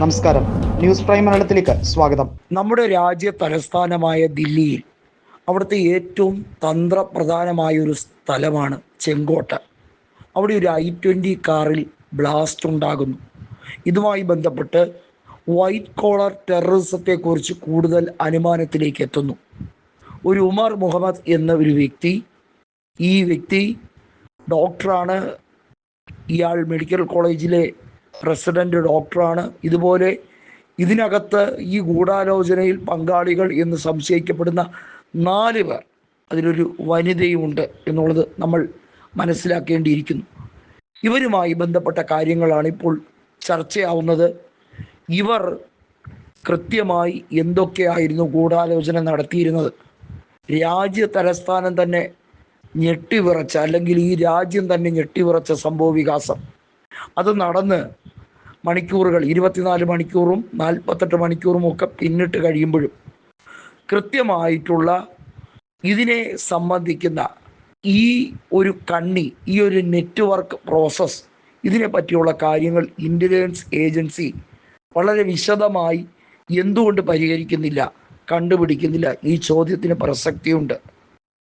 നമസ്കാരം. News prime മലയാളത്തിലേക്ക് സ്വാഗതം. നമ്മുടെ രാജ്യ തലസ്ഥാനമായ ദില്ലിയിൽ അവിടുത്തെ ഏറ്റവും തന്ത്രപ്രധാനമായ ഒരു സ്ഥലമാണ് ചെങ്കോട്ട. അവിടെ ഒരു ഐ ട്വന്റി കാറിൽ ബ്ലാസ്റ്റ് ഉണ്ടാകുന്നു. ഇതുമായി ബന്ധപ്പെട്ട് വൈറ്റ് കോളർ ടെററിസത്തെക്കുറിച്ച് കൂടുതൽ അനുമാനത്തിലേക്ക് എത്തുന്നു. ഒരു ഉമർ മുഹമ്മദ് എന്ന ഒരു വ്യക്തി ഈ വ്യക്തി ഡോക്ടറാണ് ഇയാൾ മെഡിക്കൽ കോളേജിലെ പ്രസിഡന്റ് ഡോക്ടറാണ്. ഇതുപോലെ ഇതിനകത്ത് ഈ ഗൂഢാലോചനയിൽ പങ്കാളികൾ എന്ന് സംശയിക്കപ്പെടുന്ന നാല് പേർ അതിലൊരു വനിതയുമുണ്ട് എന്നുള്ളത് നമ്മൾ മനസ്സിലാക്കേണ്ടിയിരിക്കുന്നു. ഇവരുമായി ബന്ധപ്പെട്ട കാര്യങ്ങളാണ് ഇപ്പോൾ ചർച്ചയാവുന്നത്. ഇവർ കൃത്യമായി എന്തൊക്കെയായിരുന്നു ഗൂഢാലോചന നടത്തിയിരുന്നത്? രാജ്യ തലസ്ഥാനം തന്നെ ഞെട്ടിവിറച്ച അല്ലെങ്കിൽ ഈ രാജ്യം തന്നെ ഞെട്ടിവിറച്ച സംഭവ വികാസം അത് നടന്ന് മണിക്കൂറുകൾ ഇരുപത്തിനാല് മണിക്കൂറും നാൽപ്പത്തെട്ട് മണിക്കൂറും ഒക്കെ പിന്നിട്ട് കഴിയുമ്പോഴും കൃത്യമായിട്ടുള്ള ഇതിനെ സംബന്ധിക്കുന്ന ഈ ഒരു കണ്ണി ഈ ഒരു നെറ്റ്വർക്ക് പ്രോസസ്സ് ഇതിനെ പറ്റിയുള്ള കാര്യങ്ങൾ ഇന്റലിജൻസ് ഏജൻസി വളരെ വിശദമായി എന്തുകൊണ്ട് പരിഹരിക്കുന്നില്ല കണ്ടുപിടിക്കുന്നില്ല ഈ ചോദ്യത്തിന് പ്രസക്തിയുണ്ട്.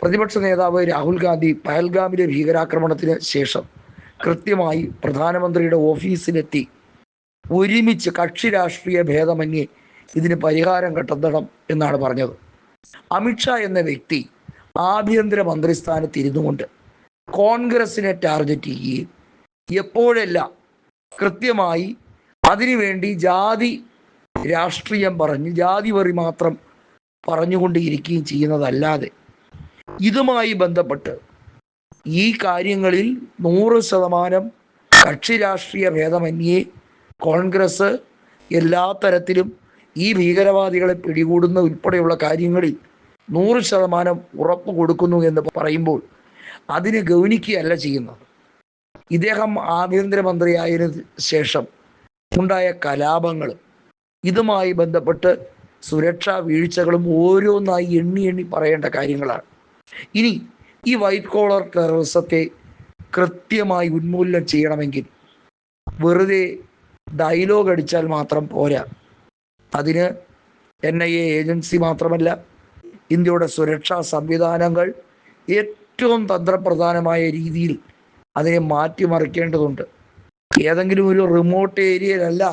പ്രതിപക്ഷ നേതാവ് രാഹുൽ ഗാന്ധി പഹൽഗാമിലെ ഭീകരാക്രമണത്തിന് ശേഷം കൃത്യമായി പ്രധാനമന്ത്രിയുടെ ഓഫീസിലെത്തി. ഒരുമിച്ച് കക്ഷി രാഷ്ട്രീയ ഭേദമന്യേ ഇതിന് പരിഹാരം കണ്ടെത്തണം എന്നാണ് പറഞ്ഞത്. അമിത്ഷാ എന്ന വ്യക്തി ആഭ്യന്തര മന്ത്രിസ്ഥാനത്ത് ഇരുന്നുകൊണ്ട് കോൺഗ്രസിനെ ടാർഗറ്റ് ചെയ്യുകയും എപ്പോഴെല്ലാം കൃത്യമായി അതിനുവേണ്ടി ജാതി രാഷ്ട്രീയം പറഞ്ഞ് ജാതി വറി മാത്രം പറഞ്ഞുകൊണ്ടിരിക്കുകയും ചെയ്യുന്നതല്ലാതെ ഇതുമായി ബന്ധപ്പെട്ട് ഈ കാര്യങ്ങളിൽ നൂറ് ശതമാനം കക്ഷി രാഷ്ട്രീയ ഭേദമന്യേ കോൺഗ്രസ് എല്ലാ തരത്തിലും ഈ ഭീകരവാദികളെ പിടികൂടുന്ന ഉൾപ്പെടെയുള്ള കാര്യങ്ങളിൽ നൂറ് ശതമാനം ഉറപ്പ് കൊടുക്കുന്നു എന്ന് പറയുമ്പോൾ അതിനെ ഗൗനിക്കുകയല്ല ചെയ്യുന്നത്. ഇദ്ദേഹം ആഭ്യന്തരമന്ത്രിയായതിനു ശേഷം ഉണ്ടായ കലാപങ്ങൾ ഇതുമായി ബന്ധപ്പെട്ട് സുരക്ഷാ വീഴ്ചകളും ഓരോന്നായി എണ്ണി എണ്ണി പറയേണ്ട കാര്യങ്ങളാണ്. ഇനി ഈ വൈറ്റ് കോളർ ടെററിസത്തെ കൃത്യമായി ഉന്മൂലനം ചെയ്യണമെങ്കിൽ വെറുതെ ഡയലോഗ് അടിച്ചാൽ മാത്രം പോരാ. അതിന് എൻ ഐ എ ഏജൻസി മാത്രമല്ല ഇന്ത്യയുടെ സുരക്ഷാ സംവിധാനങ്ങൾ ഏറ്റവും തന്ത്രപ്രധാനമായ രീതിയിൽ അതിനെ മാറ്റിമറിക്കേണ്ടതുണ്ട്. ഏതെങ്കിലും ഒരു റിമോട്ട് ഏരിയയിലല്ല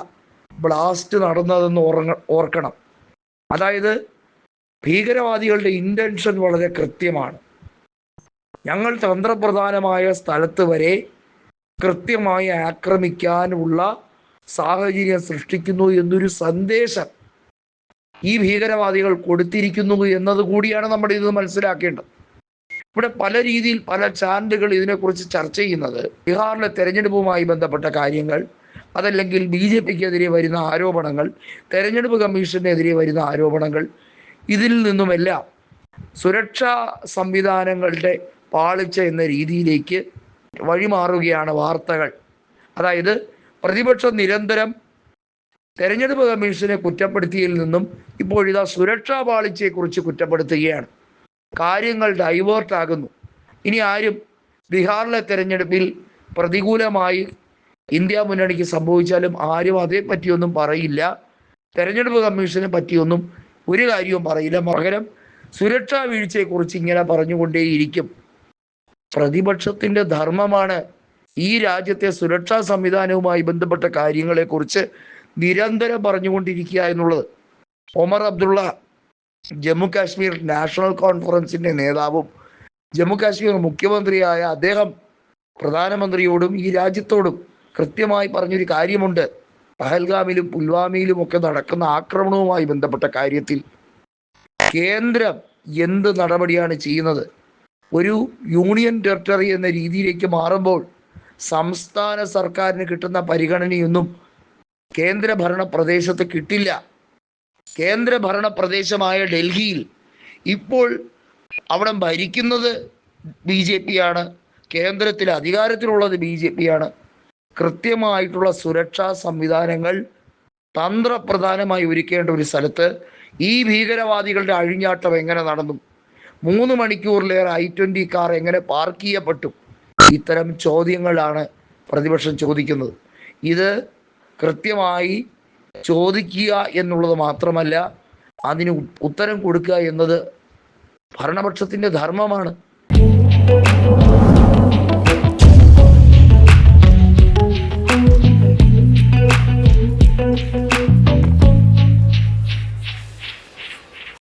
ബ്ലാസ്റ്റ് നടന്നതെന്ന് ഓർക്കണം. അതായത് ഭീകരവാദികളുടെ ഇന്റൻഷൻ വളരെ കൃത്യമാണ്. ഞങ്ങൾ തന്ത്രപ്രധാനമായ സ്ഥലത്ത് വരെ കൃത്യമായി ആക്രമിക്കാനുള്ള സാഹചര്യം സൃഷ്ടിക്കുന്നു എന്നൊരു സന്ദേശം ഈ ഭീകരവാദികൾ കൊടുത്തിരിക്കുന്നു എന്നത് കൂടിയാണ് നമ്മൾ ഇത് മനസ്സിലാക്കേണ്ടത്. ഇവിടെ പല രീതിയിൽ പല ചാനലുകൾ ഇതിനെക്കുറിച്ച് ചർച്ച ചെയ്യുന്നത് ബീഹാറിലെ തെരഞ്ഞെടുപ്പുമായി ബന്ധപ്പെട്ട കാര്യങ്ങൾ അതല്ലെങ്കിൽ ബി ജെ പിക്കെതിരെ വരുന്ന ആരോപണങ്ങൾ തെരഞ്ഞെടുപ്പ് കമ്മീഷനെതിരെ വരുന്ന ആരോപണങ്ങൾ ഇതിൽ നിന്നുമെല്ലാം സുരക്ഷാ സംവിധാനങ്ങളുടെ പാളിച്ച എന്ന രീതിയിലേക്ക് വഴിമാറുകയാണ് വാർത്തകൾ. അതായത് പ്രതിപക്ഷം നിരന്തരം തെരഞ്ഞെടുപ്പ് കമ്മീഷനെ കുറ്റപ്പെടുത്തിയതിൽ നിന്നും ഇപ്പോഴിതാ സുരക്ഷാ പാളിച്ചയെക്കുറിച്ച് കുറ്റപ്പെടുത്തുകയാണ്. കാര്യങ്ങൾ ഡൈവേർട്ട് ആകുന്നു. ഇനി ആരും ബീഹാറിലെ തെരഞ്ഞെടുപ്പിൽ പ്രതികൂലമായി ഇന്ത്യ മുന്നണിക്ക് സംഭവിച്ചാലും ആരും അതേപ്പറ്റിയൊന്നും പറയില്ല. തെരഞ്ഞെടുപ്പ് കമ്മീഷനെ പറ്റിയൊന്നും ഒരു കാര്യവും പറയില്ല. പകരം സുരക്ഷാ വീഴ്ചയെക്കുറിച്ച് ഇങ്ങനെ പറഞ്ഞുകൊണ്ടേയിരിക്കും. പ്രതിപക്ഷത്തിന്റെ ധർമ്മമാണ് ഈ രാജ്യത്തെ സുരക്ഷാ സംവിധാനവുമായി ബന്ധപ്പെട്ട കാര്യങ്ങളെക്കുറിച്ച് നിരന്തരം പറഞ്ഞുകൊണ്ടിരിക്കുക എന്നുള്ളത്. ഒമർ അബ്ദുള്ള ജമ്മു കാശ്മീർ നാഷണൽ കോൺഫറൻസിന്റെ നേതാവും ജമ്മു കാശ്മീർ മുഖ്യമന്ത്രിയായ അദ്ദേഹം പ്രധാനമന്ത്രിയോടും ഈ രാജ്യത്തോടും കൃത്യമായി പറഞ്ഞൊരു കാര്യമുണ്ട്. പഹൽഗാമിലും പുൽവാമയിലും ഒക്കെ നടക്കുന്ന ആക്രമണവുമായി ബന്ധപ്പെട്ട കാര്യത്തിൽ കേന്ദ്രം എന്ത് നടപടിയാണ് ചെയ്യുന്നത്? ഒരു യൂണിയൻ ടെറിട്ടറി എന്ന രീതിയിലേക്ക് മാറുമ്പോൾ സംസ്ഥാന സർക്കാരിന് കിട്ടുന്ന പരിഗണനയൊന്നും കേന്ദ്രഭരണ പ്രദേശത്ത് കിട്ടില്ല. കേന്ദ്രഭരണ പ്രദേശമായ ഡൽഹിയിൽ ഇപ്പോൾ അവിടെ ഭരിക്കുന്നത് ബി ജെ പി ആണ് കേന്ദ്രത്തിൽ അധികാരത്തിലുള്ളത് ബി ജെ പി ആണ് കൃത്യമായിട്ടുള്ള സുരക്ഷാ സംവിധാനങ്ങൾ തന്ത്രപ്രധാനമായി ഒരുക്കേണ്ട ഒരു സ്ഥലത്ത് ഈ ഭീകരവാദികളുടെ അഴിഞ്ഞാട്ടം എങ്ങനെ നടന്നു? മൂന്ന് മണിക്കൂറിലേറെ ഐ ട്വന്റി കാർ എങ്ങനെ പാർക്ക് ചെയ്യപ്പെട്ടു? ഇത്തരം ചോദ്യങ്ങളാണ് പ്രതിപക്ഷം ചോദിക്കുന്നത്. ഇത് കൃത്യമായി ചോദിക്കുക എന്നുള്ളത് മാത്രമല്ല അതിന് ഉത്തരം കൊടുക്കുക എന്നത് ഭരണപക്ഷത്തിന്റെ ധർമ്മമാണ്.